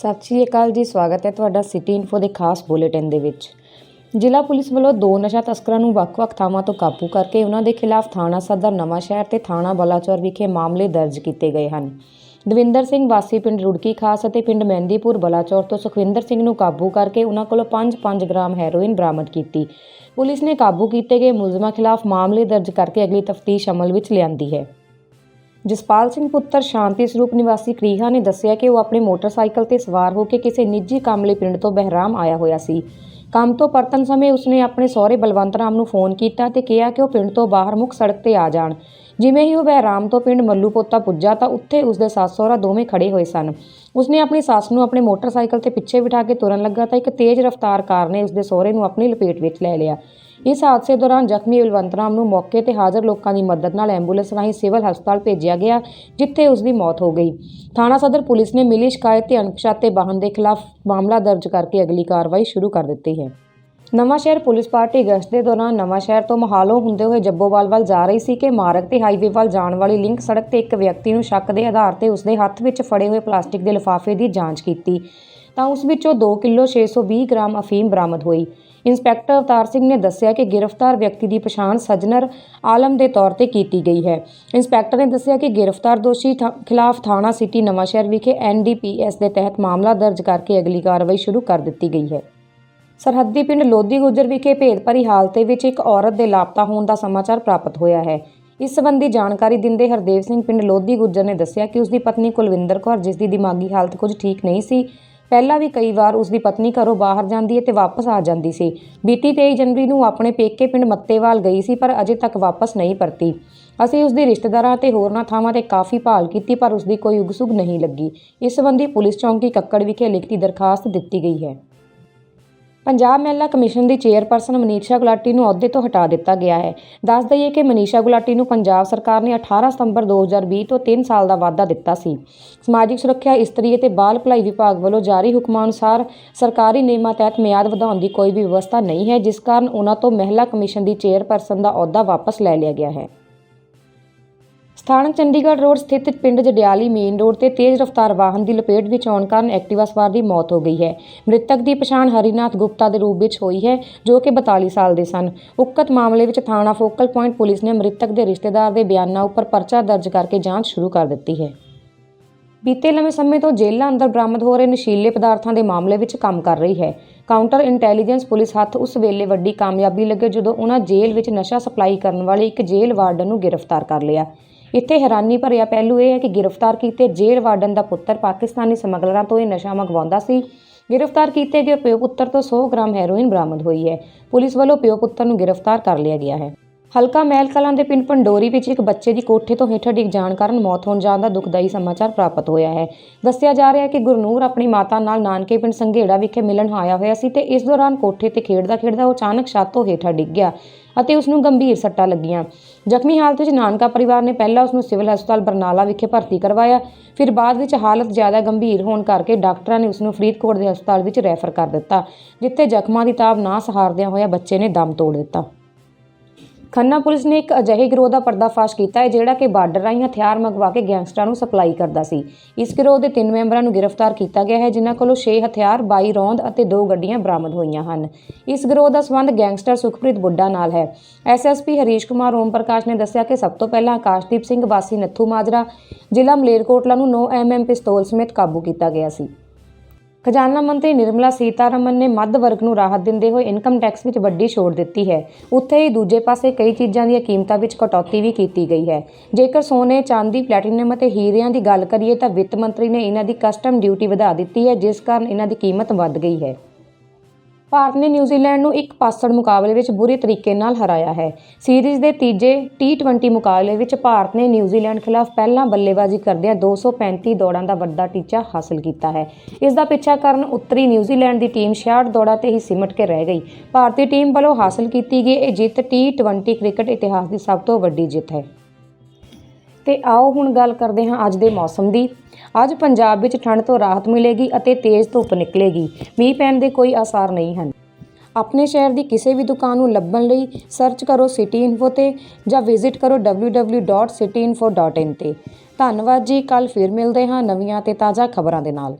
ਸਤਿ ਸ਼੍ਰੀ ਅਕਾਲ ਜੀ, ਸਵਾਗਤ ਹੈ ਤੁਹਾਡਾ ਸਿਟੀ ਇਨਫੋ ਦੇ ਖਾਸ ਬੁਲੇਟਿਨ ਦੇ ਵਿੱਚ। ਜ਼ਿਲ੍ਹਾ ਪੁਲਿਸ ਵੱਲੋਂ ਦੋ ਨਸ਼ਾ ਤਸਕਰਾਂ ਨੂੰ ਵੱਖ-ਵੱਖ ਥਾਵਾਂ ਤੋਂ ਕਾਬੂ ਕਰਕੇ ਉਹਨਾਂ ਦੇ ਖਿਲਾਫ ਥਾਣਾ ਸਦਰ, ਨਵਾਂ ਸ਼ਹਿਰ ਤੇ ਥਾਣਾ ਬਲਾਚੌਰ ਵਿਖੇ ਮਾਮਲੇ ਦਰਜ ਕੀਤੇ ਗਏ ਹਨ। ਦਵਿੰਦਰ ਸਿੰਘ ਵਾਸੀ ਪਿੰਡ ਰੁੜਕੀ ਖਾਸ ਅਤੇ ਪਿੰਡ ਮਹਿੰਦੀਪੁਰ ਬਲਾਚੌਰ ਤੋਂ ਸੁਖਵਿੰਦਰ ਸਿੰਘ ਨੂੰ ਕਾਬੂ ਕਰਕੇ ਉਹਨਾਂ ਕੋਲੋਂ 5-5 ਗ੍ਰਾਮ ਹੈਰੋਇਨ ਬਰਾਮਦ ਕੀਤੀ। ਪੁਲਿਸ ਨੇ ਕਾਬੂ ਕੀਤੇ ਗਏ ਮੁਲਜ਼ਮਾਂ ਖਿਲਾਫ ਮਾਮਲੇ ਦਰਜ ਕਰਕੇ ਅਗਲੀ ਤਫਤੀਸ਼ ਅਮਲ ਵਿੱਚ ਲਿਆਂਦੀ ਹੈ। ਜਸਪਾਲ ਸਿੰਘ ਪੁੱਤਰ ਸ਼ਾਂਤੀ ਸਰੂਪ ਨਿਵਾਸੀ ਕਰੀਹਾ ਨੇ ਦੱਸਿਆ ਕਿ ਉਹ ਆਪਣੇ ਮੋਟਰਸਾਈਕਲ ਤੇ ਸਵਾਰ ਹੋ ਕੇ ਕਿਸੇ ਨਿੱਜੀ ਕੰਮ ਲਈ ਪਿੰਡ ਤੋਂ ਬਹਿਰਾਮ ਆਇਆ ਹੋਇਆ ਸੀ। ਕੰਮ ਤੋਂ ਪਰਤਣ ਸਮੇਂ ਉਸਨੇ ਆਪਣੇ ਸਹੁਰੇ ਬਲਵੰਤ ਰਾਮ ਨੂੰ ਫੋਨ ਕੀਤਾ ਤੇ ਕਿਹਾ ਕਿ ਉਹ ਪਿੰਡ ਤੋਂ ਬਾਹਰ ਮੁੱਖ ਸੜਕ ਤੇ ਆ ਜਾਣ। ਜਿਵੇਂ ਹੀ ਉਹ ਬਹਿਰਾਮ ਤੋਂ ਪਿੰਡ ਮੱਲੂ ਪੋਤਾ ਪੁੱਜਾ ਤਾਂ ਉੱਥੇ ਉਸਦੇ ਸੱਸ ਸਹੁਰਾ ਦੋਵੇਂ ਖੜੇ ਹੋਏ ਸਨ। ਉਸਨੇ ਆਪਣੀ ਸੱਸ ਨੂੰ ਆਪਣੇ ਮੋਟਰਸਾਈਕਲ ਤੇ ਪਿੱਛੇ ਬਿਠਾ ਕੇ ਤੁਰਨ ਲੱਗਾ ਤਾਂ ਇੱਕ ਤੇਜ਼ ਰਫ਼ਤਾਰ ਕਾਰ ਨੇ ਉਸਦੇ ਸਹੁਰੇ ਨੂੰ ਆਪਣੀ ਲਪੇਟ ਵਿੱਚ ਲੈ ਲਿਆ। ਇਸ ਹਾਦਸੇ ਦੌਰਾਨ ਜ਼ਖਮੀ ਬਲਵੰਤ ਰਾਮ ਨੂੰ ਮੌਕੇ ਤੇ ਹਾਜ਼ਰ ਲੋਕਾਂ ਦੀ ਮਦਦ ਨਾਲ ਐਂਬੂਲੈਂਸ ਰਾਹੀਂ ਸਿਵਲ ਹਸਪਤਾਲ ਭੇਜਿਆ ਗਿਆ, ਜਿੱਥੇ ਉਸ ਦੀ ਮੌਤ ਹੋ ਗਈ। ਥਾਣਾ ਸਦਰ ਪੁਲਿਸ ਨੇ ਮਿਲੀ ਸ਼ਿਕਾਇਤ ਤੇ ਅਣਪਛਾਤੇ ਵਾਹਨ ਦੇ ਖਿਲਾਫ ਮਾਮਲਾ ਦਰਜ ਕਰਕੇ ਅਗਲੀ ਕਾਰਵਾਈ ਸ਼ੁਰੂ ਕਰ ਦਿੱਤੀ ਹੈ। ਨਵਾਂਸ਼ਹਿਰ ਪੁਲਿਸ ਪਾਰਟੀ ਗਸ਼ਤ ਦੇ ਦੌਰਾਨ ਨਵਾਂਸ਼ਹਿਰ ਤੋਂ ਮਹਾਲੋਂ ਹੁੰਦੇ ਹੋਏ ਜੱਬੋਵਾਲ ਵੱਲ ਜਾ ਰਹੀ ਸੀ ਕਿ ਮਾਰਗ ਤੇ ਹਾਈਵੇ ਵੱਲ ਜਾਣ ਵਾਲੀ ਲਿੰਕ ਸੜਕ ਤੇ ਇੱਕ ਵਿਅਕਤੀ ਨੂੰ ਸ਼ੱਕ ਦੇ ਆਧਾਰ ਤੇ ਉਸਦੇ ਹੱਥ ਵਿੱਚ ਫੜੇ ਹੋਏ ਪਲਾਸਟਿਕ ਦੇ ਲਿਫਾਫੇ ਦੀ ਜਾਂਚ ਕੀਤੀ। ਤਾਂ ਉਸ ਵਿੱਚੋਂ 2 ਕਿਲੋ 620 ਗ੍ਰਾਮ ਅਫੀਮ ਬਰਾਮਦ ਹੋਈ। ਇੰਸਪੈਕਟਰ ਅਵਤਾਰ ਸਿੰਘ ਨੇ ਦੱਸਿਆ ਕਿ ਗ੍ਰਿਫਤਾਰ ਵਿਅਕਤੀ ਦੀ ਪਛਾਣ ਸਜਨਰ ਆਲਮ ਦੇ ਤੌਰ ਤੇ ਕੀਤੀ ਗਈ ਹੈ। ਇੰਸਪੈਕਟਰ ਨੇ ਦੱਸਿਆ ਕਿ ਗ੍ਰਿਫਤਾਰ ਦੋਸ਼ੀ ਥਾ- ਖਿਲਾਫ ਥਾਣਾ ਸਿਟੀ ਨਵਾਂਸ਼ਹਿਰ ਵਿਖੇ ਐਨਡੀਪੀਐਸ ਦੇ ਤਹਿਤ ਮਾਮਲਾ ਦਰਜ ਕਰਕੇ ਅਗਲੀ ਕਾਰਵਾਈ ਸ਼ੁਰੂ ਕਰ ਦਿੱਤੀ ਗਈ ਹੈ। ਸਰਹੱਦੀ ਪਿੰਡ ਲੋਧੀ ਗੁੱਜਰ ਵਿਖੇ ਭੇਦਭਰੀ ਹਾਲਤ ਵਿੱਚ ਇੱਕ ਔਰਤ ਦੇ ਲਾਪਤਾ ਹੋਣ ਦਾ ਸਮਾਚਾਰ ਪ੍ਰਾਪਤ ਹੋਇਆ ਹੈ। ਇਸ ਸੰਬੰਧੀ ਜਾਣਕਾਰੀ ਦਿੰਦੇ ਹਰਦੇਵ ਸਿੰਘ ਪਿੰਡ ਲੋਧੀ ਗੁੱਜਰ ਨੇ ਦੱਸਿਆ ਕਿ ਉਸ ਦੀ ਪਤਨੀ ਕੁਲਵਿੰਦਰ ਕੌਰ, ਜਿਸ ਦੀ ਦਿਮਾਗੀ ਹਾਲਤ ਕੁਝ ਠੀਕ ਨਹੀਂ ਸੀ ਪਹਿਲਾਂ ਵੀ ਕਈ ਵਾਰ ਉਸ ਦੀ ਪਤਨੀ ਘਰੋਂ ਬਾਹਰ ਜਾਂਦੀ ਹੈ ਤੇ ਵਾਪਸ ਆ ਜਾਂਦੀ ਸੀ। ਬੀਤੀ 23 ਜਨਵਰੀ ਨੂੰ ਆਪਣੇ ਪੇਕੇ ਪਿੰਡ ਮੱਤੇਵਾਲ ਗਈ ਸੀ, ਪਰ ਅਜੇ ਤੱਕ ਵਾਪਸ ਨਹੀਂ ਪਰਤੀ। ਅਸੀਂ ਉਸ ਦੀ ਰਿਸ਼ਤੇਦਾਰਾਂ ਤੇ ਹੋਰਨਾਂ ਥਾਵਾਂ ਤੇ ਕਾਫੀ ਭਾਲ ਕੀਤੀ, ਪਰ ਉਸ ਦੀ ਕੋਈ ਉਗਸੁਗ ਨਹੀਂ ਲੱਗੀ। ਇਸ ਸੰਬੰਧੀ ਪੁਲਿਸ ਚੌਂਕੀ ਕੱਕੜ ਵਿਖੇ ਲਿਖਤੀ ਦਰਖਾਸਤ ਦਿੱਤੀ ਗਈ ਹੈ। ਪੰਜਾਬ ਮਹਿਲਾ ਕਮਿਸ਼ਨ ਦੀ ਚੇਅਰਪਰਸਨ ਮਨੀਸ਼ਾ ਗੁਲਾਟੀ ਨੂੰ ਅਹੁਦੇ ਤੋਂ ਹਟਾ ਦਿੱਤਾ ਗਿਆ ਹੈ। ਦੱਸ ਦਈਏ ਕਿ ਮਨੀਸ਼ਾ ਗੁਲਾਟੀ ਨੂੰ ਪੰਜਾਬ ਸਰਕਾਰ ਨੇ 18 ਸਤੰਬਰ 2020 ਤੋਂ 3 ਸਾਲ ਦਾ ਵਾਅਦਾ ਦਿੱਤਾ ਸੀ। ਸਮਾਜਿਕ ਸੁਰੱਖਿਆ, ਇਸਤਰੀ ਅਤੇ ਬਾਲ ਭਲਾਈ ਵਿਭਾਗ ਵੱਲੋਂ ਜਾਰੀ ਹੁਕਮਾਂ ਅਨੁਸਾਰ ਸਰਕਾਰੀ ਨਿਯਮਾਂ ਤਹਿਤ ਮਿਆਦ ਵਧਾਉਣ ਦੀ ਕੋਈ ਵੀ ਵਿਵਸਥਾ ਨਹੀਂ ਹੈ, ਜਿਸ ਕਾਰਨ ਉਹਨਾਂ ਤੋਂ ਮਹਿਲਾ ਕਮਿਸ਼ਨ ਦੀ ਚੇਅਰਪਰਸਨ ਦਾ ਅਹੁਦਾ ਵਾਪਸ ਲੈ ਲਿਆ ਗਿਆ ਹੈ। ਸਥਾਨਕ ਚੰਡੀਗੜ੍ਹ ਰੋਡ ਸਥਿਤ ਪਿੰਡ ਜਡਿਆਲੀ ਮੇਨ ਰੋਡ ਤੇ ਤੇਜ਼ ਰਫ਼ਤਾਰ ਵਾਹਨ ਦੀ ਲਪੇਟ ਵਿੱਚ ਆਉਣ ਕਾਰਨ ਐਕਟਿਵਾ ਸਵਾਰ ਦੀ ਮੌਤ ਹੋ ਗਈ ਹੈ। ਮ੍ਰਿਤਕ ਦੀ ਪਛਾਣ ਹਰੀਨਾਥ ਗੁਪਤਾ ਦੇ ਰੂਪ ਵਿੱਚ ਹੋਈ ਹੈ, ਜੋ ਕਿ 42 ਸਾਲ ਦੇ ਸਨ। ਉਕਤ ਮਾਮਲੇ ਵਿੱਚ ਥਾਣਾ ਫੋਕਲ ਪੁਆਇੰਟ ਪੁਲਿਸ ਨੇ ਮ੍ਰਿਤਕ ਦੇ ਰਿਸ਼ਤੇਦਾਰ ਦੇ ਬਿਆਨਾਂ ਉੱਪਰ ਪਰਚਾ ਦਰਜ ਕਰਕੇ ਜਾਂਚ ਸ਼ੁਰੂ ਕਰ ਦਿੱਤੀ ਹੈ। ਬੀਤੇ ਲੰਮੇ ਸਮੇਂ ਤੋਂ ਜੇਲ੍ਹਾਂ ਅੰਦਰ ਬਰਾਮਦ ਹੋ ਰਹੇ ਨਸ਼ੀਲੇ ਪਦਾਰਥਾਂ ਦੇ ਮਾਮਲੇ ਵਿੱਚ ਕੰਮ ਕਰ ਰਹੀ ਹੈ। ਕਾਊਂਟਰ ਇੰਟੈਲੀਜੈਂਸ ਪੁਲਿਸ ਹੱਥ ਉਸ ਵੇਲੇ ਵੱਡੀ ਕਾਮਯਾਬੀ ਲੱਗੇ ਜਦੋਂ ਉਹਨਾਂ ਜੇਲ੍ਹ ਵਿੱਚ ਨਸ਼ਾ ਸਪਲਾਈ ਕਰਨ ਵਾਲੇ ਇੱਕ ਜੇਲ੍ਹ ਵਾਰਡਨ ਨੂੰ ਗ੍ਰਿਫਤਾਰ ਕਰ ਲਿਆ। ਇੱਥੇ ਹੈਰਾਨੀ ਭਰਿਆ ਪਹਿਲੂ ਇਹ ਹੈ ਕਿ ਗ੍ਰਿਫਤਾਰ ਕੀਤੇ ਜੇਲ੍ਹ ਵਾਰਡਨ ਦਾ ਪੁੱਤਰ ਪਾਕਿਸਤਾਨੀ ਸਮਗਲਰਾਂ ਤੋਂ ਇਹ ਨਸ਼ਾ ਮੰਗਵਾਉਂਦਾ ਸੀ। ਗ੍ਰਿਫਤਾਰ ਕੀਤੇ ਗਏ ਪਿਓ ਪੁੱਤਰ ਤੋਂ 100 ਗ੍ਰਾਮ ਹੈਰੋਇਨ ਬਰਾਮਦ ਹੋਈ ਹੈ। ਪੁਲਿਸ ਵੱਲੋਂ ਪਿਓ ਪੁੱਤਰ ਨੂੰ ਗ੍ਰਿਫਤਾਰ ਕਰ ਲਿਆ ਗਿਆ ਹੈ। ਹਲਕਾ ਮਹਿਲ ਕਲਾਂ ਦੇ ਪਿੰਡ ਪੰਡੋਰੀ ਵਿੱਚ ਇੱਕ ਬੱਚੇ ਦੀ ਕੋਠੇ ਤੋਂ ਹੇਠਾਂ ਡਿੱਗ ਜਾਣ ਕਾਰਨ ਮੌਤ ਹੋਣ ਜਾਣ ਦਾ ਦੁਖਦਾਈ ਸਮਾਚਾਰ ਪ੍ਰਾਪਤ ਹੋਇਆ ਹੈ। ਦੱਸਿਆ ਜਾ ਰਿਹਾ ਹੈ ਕਿ ਗੁਰਨੂਰ ਆਪਣੀ ਮਾਤਾ ਨਾਲ ਨਾਨਕੇ ਪਿੰਡ ਸੰਘੇੜਾ ਵਿਖੇ ਮਿਲਣ ਆਇਆ ਹੋਇਆ ਸੀ ਤੇ ਇਸ ਦੌਰਾਨ ਕੋਠੇ ਤੇ ਖੇਡਦਾ ਖੇਡਦਾ ਉਹ ਅਚਾਨਕ ਛੱਤ ਤੋਂ ਹੇਠਾਂ ਡਿੱਗ ਗਿਆ ਅਤੇ ਉਸ ਨੂੰ ਗੰਭੀਰ ਸੱਟਾਂ ਲੱਗੀਆਂ। ਜ਼ਖਮੀ ਹਾਲਤ ਵਿੱਚ ਨਾਨਕਾ ਪਰਿਵਾਰ ਨੇ ਪਹਿਲਾਂ ਉਸ ਨੂੰ ਸਿਵਲ ਹਸਪਤਾਲ ਬਰਨਾਲਾ ਵਿਖੇ ਭਰਤੀ ਕਰਵਾਇਆ, ਫਿਰ ਬਾਅਦ ਵਿੱਚ ਹਾਲਤ ਜ਼ਿਆਦਾ ਗੰਭੀਰ ਹੋਣ ਕਰਕੇ ਡਾਕਟਰਾਂ ਨੇ ਉਸ ਨੂੰ ਫਰੀਦਕੋਟ ਦੇ ਹਸਪਤਾਲ ਵਿੱਚ ਰੈਫਰ ਕਰ ਦਿੱਤਾ, ਜਿੱਥੇ ਜ਼ਖਮਾਂ ਦੀ ਤਾਬ ਨਾ ਸਹਾਰਦਿਆਂ ਹੋਇਆ ਬੱਚੇ ਨੇ ਦਮ ਤੋੜ ਦਿੱਤਾ। ਖੰਨਾ ਪੁਲਿਸ ਨੇ ਇੱਕ ਅਜਿਹੇ ਗਿਰੋਹ ਦਾ ਪਰਦਾਫਾਸ਼ ਕੀਤਾ ਹੈ ਜਿਹੜਾ ਕਿ ਬਾਰਡਰ ਰਾਹੀਂ ਹਥਿਆਰ ਮੰਗਵਾ ਕੇ ਗੈਂਗਸਟਰਾਂ ਨੂੰ ਸਪਲਾਈ ਕਰਦਾ ਸੀ। ਇਸ ਗਿਰੋਹ ਦੇ ਤਿੰਨ ਮੈਂਬਰਾਂ ਨੂੰ ਗ੍ਰਿਫਤਾਰ ਕੀਤਾ ਗਿਆ ਹੈ, ਜਿਨ੍ਹਾਂ ਕੋਲੋਂ 6 ਹਥਿਆਰ 22 ਰੌਂਦ ਅਤੇ ਦੋ ਗੱਡੀਆਂ ਬਰਾਮਦ ਹੋਈਆਂ ਹਨ। ਇਸ ਗਿਰੋਹ ਦਾ ਸੰਬੰਧ ਗੈਂਗਸਟਰ ਸੁਖਪ੍ਰੀਤ ਬੁੱਢਾ ਨਾਲ ਹੈ। ਐਸਐਸਪੀ ਹਰੀਸ਼ ਕੁਮਾਰ, ਓਮ ਪ੍ਰਕਾਸ਼ ਨੇ ਦੱਸਿਆ ਕਿ ਸਭ ਤੋਂ ਪਹਿਲਾਂ ਆਕਾਸ਼ਦੀਪ ਸਿੰਘ ਵਾਸੀ ਨੱਥੂ ਮਾਜਰਾ ਜ਼ਿਲ੍ਹਾ ਮਲੇਰਕੋਟਲਾ ਨੂੰ 9 ਐਮਐਮ ਪਿਸਤੌਲ ਸਮੇਤ ਕਾਬੂ ਕੀਤਾ ਗਿਆ ਸੀ। ਖਜ਼ਾਨਾ ਮੰਤਰੀ ਨਿਰਮਲਾ ਸੀਤਾਰਮਨ ਨੇ ਮੱਧ ਵਰਗ ਨੂੰ ਰਾਹਤ ਦਿੰਦੇ ਹੋਏ ਇਨਕਮ ਟੈਕਸ ਵਿੱਚ ਵੱਡੀ ਛੋਟ ਦਿੱਤੀ ਹੈ। ਉੱਥੇ ਹੀ ਦੂਜੇ ਪਾਸੇ ਕਈ ਚੀਜ਼ਾਂ ਦੀਆਂ ਕੀਮਤਾਂ ਵਿੱਚ ਕਟੌਤੀ ਵੀ ਕੀਤੀ ਗਈ ਹੈ। ਜੇਕਰ ਸੋਨੇ, ਚਾਂਦੀ, ਪਲੈਟੀਨਮ ਅਤੇ ਹੀਰਿਆਂ ਦੀ ਗੱਲ ਕਰੀਏ ਤਾਂ ਵਿੱਤ ਮੰਤਰੀ ਨੇ ਇਹਨਾਂ ਦੀ ਕਸਟਮ ਡਿਊਟੀ ਵਧਾ ਦਿੱਤੀ ਹੈ, ਜਿਸ ਕਾਰਨ ਇਹਨਾਂ ਦੀ ਕੀਮਤ ਵੱਧ ਗਈ ਹੈ। ਭਾਰਤ ਨੇ ਨਿਊਜ਼ੀਲੈਂਡ ਨੂੰ ਇੱਕ ਪਾਸੜ ਮੁਕਾਬਲੇ ਵਿੱਚ ਬੁਰੇ ਤਰੀਕੇ ਨਾਲ ਹਰਾਇਆ ਹੈ। ਸੀਰੀਜ਼ ਦੇ ਤੀਜੇ ਟੀ20 ਮੁਕਾਬਲੇ ਵਿੱਚ ਭਾਰਤ ਨੇ ਨਿਊਜ਼ੀਲੈਂਡ ਖਿਲਾਫ ਪਹਿਲਾਂ ਬੱਲੇਬਾਜ਼ੀ ਕਰਦਿਆਂ 235 ਦੌੜਾਂ ਦਾ ਵੱਡਾ ਟੀਚਾ ਹਾਸਲ ਕੀਤਾ ਹੈ। ਇਸ ਦਾ ਪਿੱਛਾ ਕਰਨ ਉੱਤਰੀ ਨਿਊਜ਼ੀਲੈਂਡ ਦੀ ਟੀਮ 66 ਦੌੜਾਂ ਤੇ ਹੀ ਸਿਮਟ ਕੇ ਰਹਿ ਗਈ। ਭਾਰਤੀ ਟੀਮ ਵੱਲੋਂ ਹਾਸਲ ਕੀਤੀ ਗਈ ਇਹ ਜਿੱਤ ਟੀ20 ਕ੍ਰਿਕਟ ਇਤਿਹਾਸ ਦੀ ਸਭ ਤੋਂ ਵੱਡੀ ਜਿੱਤ ਹੈ। ਤੇ ਆਓ ਹੁਣ ਗੱਲ ਕਰਦੇ ਹਾਂ ਅੱਜ ਦੇ ਮੌਸਮ ਦੀ। ਅੱਜ ਪੰਜਾਬ ਵਿੱਚ ਠੰਡ ਤੋਂ ਰਾਹਤ ਮਿਲੇਗੀ ਅਤੇ ਤੇਜ਼ ਧੁੱਪ ਨਿਕਲੇਗੀ। ਮੀਂਹ ਪੈਣ ਦੇ ਕੋਈ ਆਸਾਰ ਨਹੀਂ ਹਨ। ਆਪਣੇ ਸ਼ਹਿਰ ਦੀ ਕਿਸੇ ਵੀ ਦੁਕਾਨ ਨੂੰ ਲੱਭਣ ਲਈ ਸਰਚ ਕਰੋ ਸਿਟੀ ਇਨਫੋ ਤੇ ਜਾਂ ਵਿਜ਼ਿਟ ਕਰੋ www.cityinfo.in ਤੇ। ਧੰਨਵਾਦ ਜੀ ਕੱਲ ਫਿਰ ਮਿਲਦੇ ਹਾਂ ਨਵੀਆਂ ਤੇ ਤਾਜ਼ਾ ਖਬਰਾਂ ਦੇ ਨਾਲ।